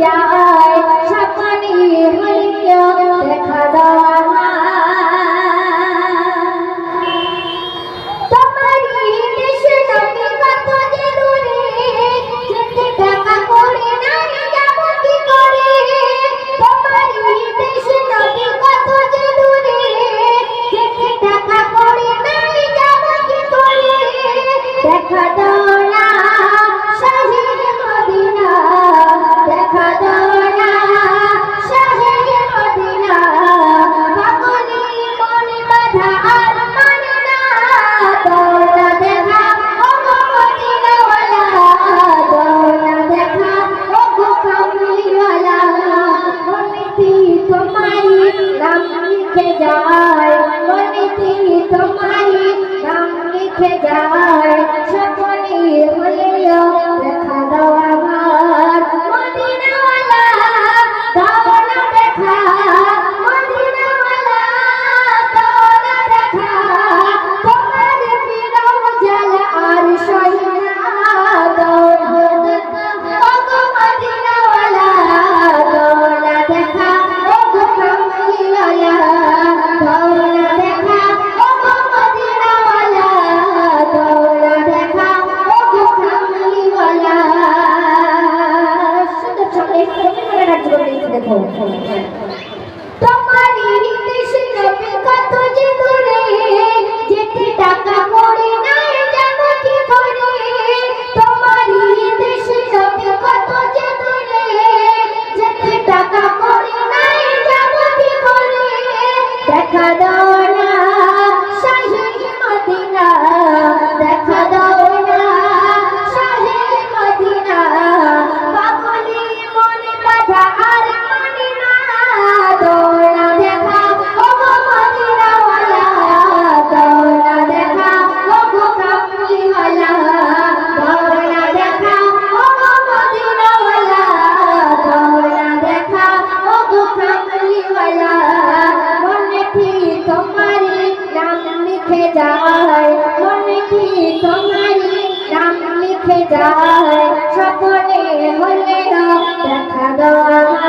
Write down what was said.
家。তোমার নাম লিখে যায় সকলে হলেও দেখো তোমারই লিখে যায় সকলে হলে দেখা দাও